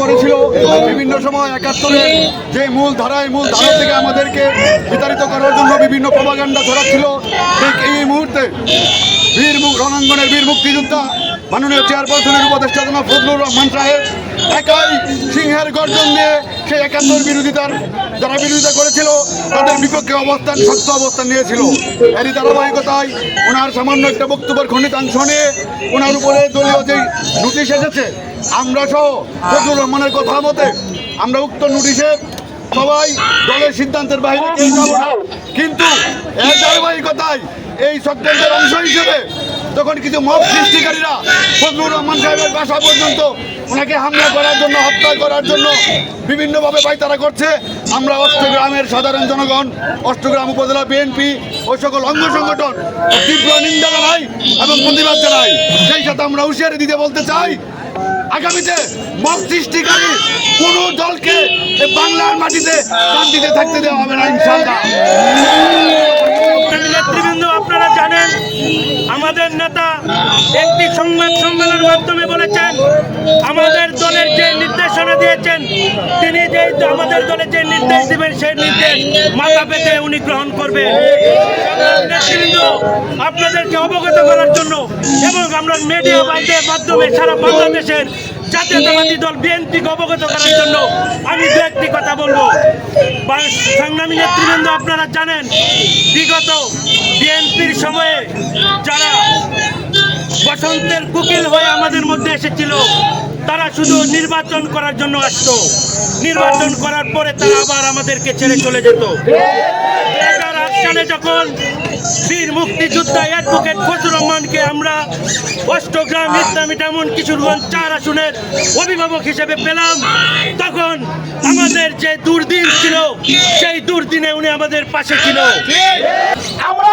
করেছিল করেছিল বিভিন্ন সময় একাত্তরে যে মূল ধারায়, মূল ধারা থেকে আমাদেরকে বিতাড়িত করার জন্য বিভিন্ন প্রভাগান্ডা ছড়াচ্ছিল, ঠিক এই মুহূর্তে বীর মু- রণাঙ্গনের বীর মুক্তিযোদ্ধা, মাননীয় চেয়ারপারসনের উপদেষ্টা জনাব ফজলুর রহমান সাহেব, একাই সিংহের গর্জন দিয়ে সেই একাত্তর বিরোধিতার যারা বিরোধিতা করেছিল, তাদের বিপক্ষে অবস্থান, শক্ত অবস্থান নিয়েছিল। এরই ধারাবাহিকতায় ওনার সামান্য একটা বক্তব্যের খণ্ডিতাংশ নিয়ে ওনার উপরে দলীয় যে নোটিশ এসেছে, আমরা সহ ফজলুর রহমানের কথা মতে আমরা উক্ত নোটিশের সবাই দলের সিদ্ধান্তের বাইরে কিন্তু এর ধারাবাহিকতায় এই চক্রান্তের অংশ হিসেবে তখন কিছু মব সৃষ্টিকারীরা ফজলুর রহমান সাহেবের বাসা পর্যন্ত ওনাকে হামলা করার জন্য হত্যা করার জন্য বিভিন্নভাবে পাইতারা করছে। আমরা অষ্টগ্রামের সাধারণ জনগণ, অষ্টগ্রাম উপজেলা বিএনপি ওই সকল অঙ্গ সংগঠন তীব্র নিন্দা জানাই এবং প্রতিবাদ জানাই। সেই সাথে আমরা হুঁশিয়ারি দিতে বলতে চাই, আগামীতে মত সৃষ্টিকারী কোন দলকে বাংলার মাটিতে শান্তিতে থাকতে দেওয়া হবে না ইনশাল্লাহ আপনারা জানেন, আমাদের নেতা একটি সংবাদ সম্মেলনের মাধ্যমে বলেছেন, আমাদের দলের যে নির্দেশনা দিয়েছেন, তিনি যে আমাদের দলের যে নির্দেশ দিবেন, সেই নির্দেশ মাথা পেতে উনি গ্রহণ করবেন। আপনাদেরকে অবগত করার জন্য এবং আমরা মিডিয়া মাধ্যমে সারা বাংলাদেশের জাতীয়তাবাদী দল বিএনপিকে অবগত করার জন্য আমি দু একটি কথা বলব। সংগ্রামী নেতৃবৃন্দ, আপনারা জানেন, বিগত বিএনপির সময়ে যারা বসন্তের কুকিল হয়ে আমাদের মধ্যে এসেছিল, তারা শুধু নির্বাচন করার জন্য আসতো। নির্বাচন করার পরে তারা আবার আমাদেরকে ছেড়ে চলে যেত। যখন বীর মুক্তিযোদ্ধা অ্যাডভোকেট ফজুর রহমানকে আমরা অষ্টগ্রাম, ইসলামী কিছু কিশোরগঞ্জ চার আসনের অভিভাবক হিসেবে পেলাম। তখন আমাদের যে দুর্দিন ছিল, সেই দুর্দিনে উনি আমাদের পাশে ছিল। আমরা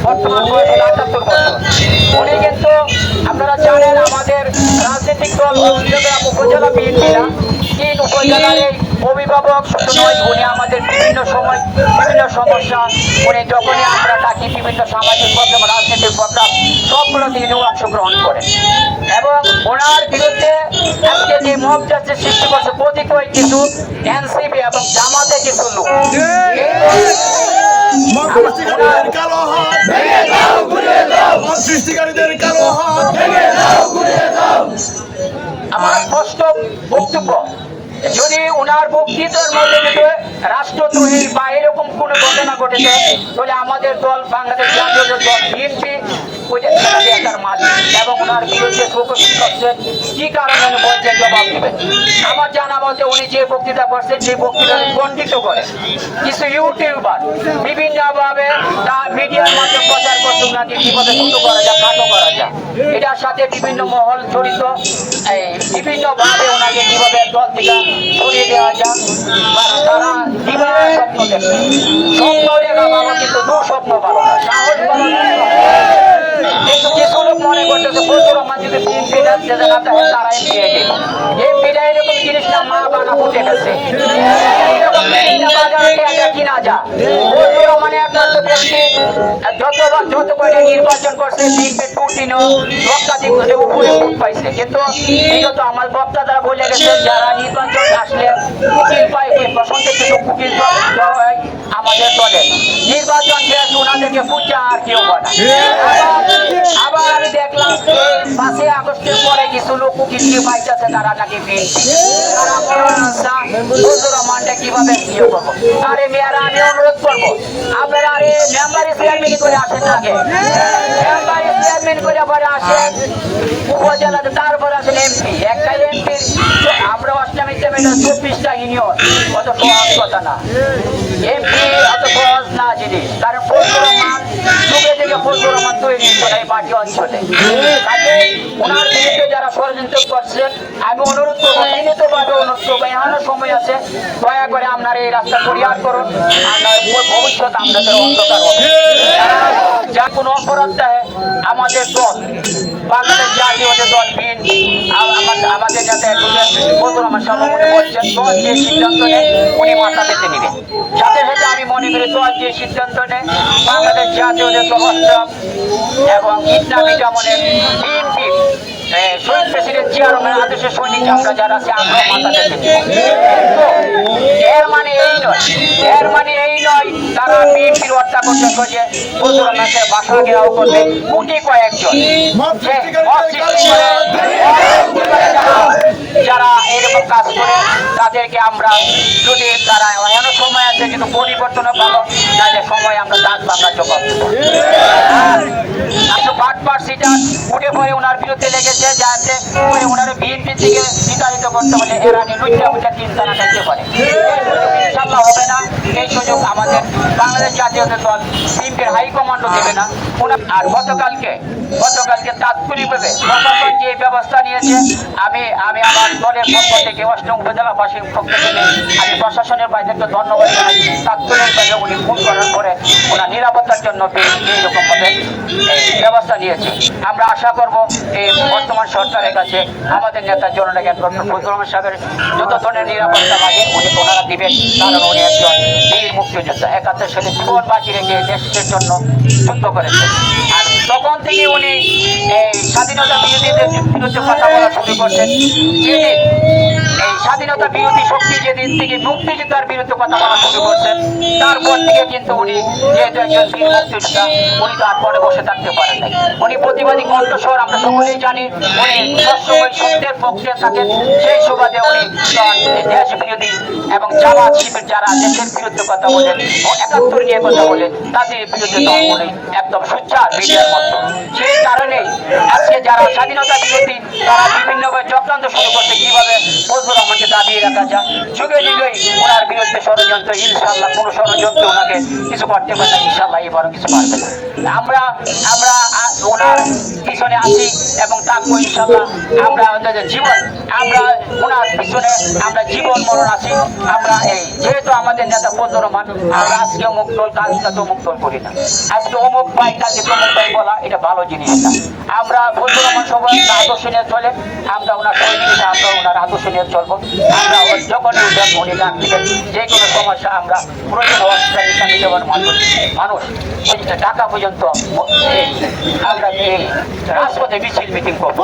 বর্তমান বয়স উনি কিন্তু আপনারা জানেন আমাদের রাজনৈতিক দল চট্টগ্রাম উপজেলা বিএনপিরা তিন উপজেলার অভিভাবক নয় উনি আমাদের বিভিন্ন সময় বিভিন্ন সমস্যা উনি যখনই আমরা ডাকি বিভিন্ন সামাজিক প্রোগ্রাম রাজনৈতিক প্রোগ্রাম সবগুলোতে তিনি অংশগ্রহণ করেন এবং ওনার বিরুদ্ধে আজকে যে সৃষ্টি করছে প্রতিকূল কিছু এনসিপি এবং জামাতে কিছু লোক সৃষ্টিকারীদের কালো আমার স্পষ্ট বক্তব্য, যদি ওনার বক্তৃতার মধ্যে যদি রাষ্ট্রদ্রোহী বা এরকম কোনো ঘটনা ঘটেছে, তাহলে আমাদের দল, বাংলাদেশ জাতীয় দল বিএনপি এবং ওনার বিরুদ্ধে কি কারণে জবাব আমার জানা মতে উনি যে বক্তৃতা করছেন বক্তৃতা কিছু ইউটিউবার বিভিন্নভাবে তা মিডিয়ার মাধ্যমে প্রচার করছে। ওনাকে বিপদে মুক্ত করা যায় খাটো করা যায় এটার সাথে বিভিন্ন মহল জড়িত। বিভিন্নভাবে ওনাকে কীভাবে দল থেকে সরিয়ে দেওয়া যায় তারা কীভাবে স্বপ্ন দেখে। স্বপ্ন দেখা ভালো কিন্তু দুঃস্বপ্ন ভালো না, সাহস ভালো করতেছে প্রচুর আমার যদি বিএনপি যাচ্ছে যে না তারা এমপি দিব এমপিটা এরকম জিনিসটা মা যা প্রচুর মানে একমাত্র ব্যক্তি যত করে নির্বাচন করছে বিএনপি বক্তাদি উপরে পাইছে। কিন্তু বিগত আমার বক্তারা বলে গেছে, যারা নির্বাচন আসলে উকিল পায় বসন্তে কিছু উকিল হয় আমাদের দলে। নির্বাচন শেষ ওনাদেরকে পূজা আর কেউ আবার- আমি দেখলাম, পাঁচই আগস্টের পরে কিছু লোক কিছু পাইতেছে, তারা নাকি রহমানটা কীভাবে ইয়ে করব? আরে মেয়েরা, আমি অনুরোধ করব, আপনারা আরে মেম্বারি চেয়ারম্যান করে আসেন আগে। মেম্বারি চেয়ারম্যান করে পরে আসেন উপজেলাতে তারপরে আসেন এমপি একটা এমপির আমরা অষ্টমী চেমেন্ট চব্বিশটা ইউনিয়ন অত সহজ কথা না। এমপি অত সহজ না জিনিস কারণ ফজলুর যুগে থেকে ফজলুর তৈরি করে এই পার্টি অঞ্চলে। কাজে ওনার যারা অনুরোধ সময় আছে, দয়া করে আপনারা এই রাস্তা করুন, আপনার ভবিষ্যৎ আপনাদের যা কোনো অপরাধ আমাদের দল, বাংলাদেশ জাতীয় যে দল আমাদের যাতে বন্ধুর আমার সভাপতি বলছেন দল যে সিদ্ধান্ত নেয়, উনি মাথা পেতে নেবেন সাথে সাথে আমি মনে করি দল যে সিদ্ধান্ত নেয়, বাংলাদেশ জাতীয় যে দল এবং ইসলামী যেমনের বিএনপি প্রেসিডেন্ট জিয়ারমের আদেশে সৈনিক আমরা যারা আছে আমরা মাথা পেতে এর মানে এই নয়, এর মানে এই নয় বিএনপির করতে খোঁজে বন্ধুরা বাসা ঘেরাও করবে কোটি কয়েকজন। যারা- এরকম কাজ করে তাদেরকে আমরা যদি তারা এমন সময় আছে কিন্তু পরিবর্তনও ভালো তাদের সময় আমরা দাঁত বাংলা জবাব বাটপার সিটার উঠে পড়ে ওনার বিরুদ্ধে লেগেছে যাতে করে ওনার থেকে বিতাড়িত করতে হলে এরা নির্লজ্জা বুঝে চিন্তা না করতে পারে ইনশাল্লাহ হবে না, এই সুযোগ আমাদের বাংলাদেশ জাতীয় দল বিএনপির হাইকমান্ডও দেবে না। আর গতকালকে গতকালকে তাৎক্ষণিকভাবে প্রশাসন যে ব্যবস্থা নিয়েছে, আমি আমি আমার দলের পক্ষ থেকে অষ্টম উপজেলাবাসীর পক্ষ থেকে আমি প্রশাসনের বাইরেকে ধন্যবাদ জানাই। তাৎক্ষণিকভাবে উনি ফোন করার পরে ওনার নিরাপত্তার জন্য এইরকম ভাবে এই ব্যবস্থা নিয়েছে। আমরা আশা করব এই বর্তমান সরকারের কাছে আমাদের নেতা জননেতা ডক্টর ফজলুর রহমান সাহেবের যত ধরনের নিরাপত্তা লাগে উনি ওনারা দিবেন কারণ উনি একজন বীর মুক্তিযোদ্ধা। একাত্তর সালে জীবন বাজি রেখে দেশের জন্য যুদ্ধ করেছেন। আর তখন থেকে উনি এই স্বাধীনতা বিরোধীদের বিরুদ্ধে কথা বলা শুরু করছেন। এই স্বাধীনতা বিরোধী শক্তি যেদিন থেকে মুক্তিযোদ্ধার বিরুদ্ধে কথা বলা শুরু করছেন, তারপর থেকে কিন্তু উনি যেহেতু একজন বীর মুক্তিযোদ্ধা, উনি তো আর পরে বসে থাকতে পারেন নাই। উনি প্রতিবাদী কণ্ঠস্বর আমরা সকলেই জানি, উনি সবসময় সত্যের পক্ষে থাকেন, সেই সুবাদে উনি দেশ বিরোধী এবং জামাত শিবির যারা দেশের বিরুদ্ধে কথা বলেন ও একাত্তর নিয়ে কথা বলেন তাদের বিরুদ্ধে বলে একদম সোচ্চার মিডিয়ার মতো। সেই কারণেই আজকে যারা স্বাধীনতা বিরোধী, তারা বিভিন্নভাবে চক্রান্ত শুরু করছে, কীভাবে ফজলুর রহমানকে দাবিয়ে রাখা যায় যুগে যুগেই বিরুদ্ধে ষড়যন্ত্র ইনশাল্লাহ কোনো ষড়যন্ত্র ওনাকে কিছু করতে পারে না ইনশাল্লাহ এবারও কিছু পারবে না। আমরা আমরা ওনার পিছনে আছি এবং থাকব ইনশাল্লাহ আমরা জীবন, আমরা ওনার পিছনে আমরা জীবন মরণ আছি। আমরা এই, যেহেতু আমাদের নেতা ফজলুর রহমান আমরা আজকে অমুক দল কালকে তো অমুক দল করি না। আজকে অমুক পাই কালকে তমুক পাই বলা, এটা ভালো জিনিস না। আমরা ফজলুর রহমান সবাই আদর্শ নিয়ে চলে। আমরা ওনার আমরা ওনার আদর্শ নিয়ে চলবো। আমরা যখন উনি ডাক দিবেন যে কোনো সমস্যা আমরা প্রয়োজন অবস্থা ইসলামী দেওয়ার মানুষ মানুষ টাকা পর্যন্ত আমরা এই রাজপথে মিছিল মিটিং করব।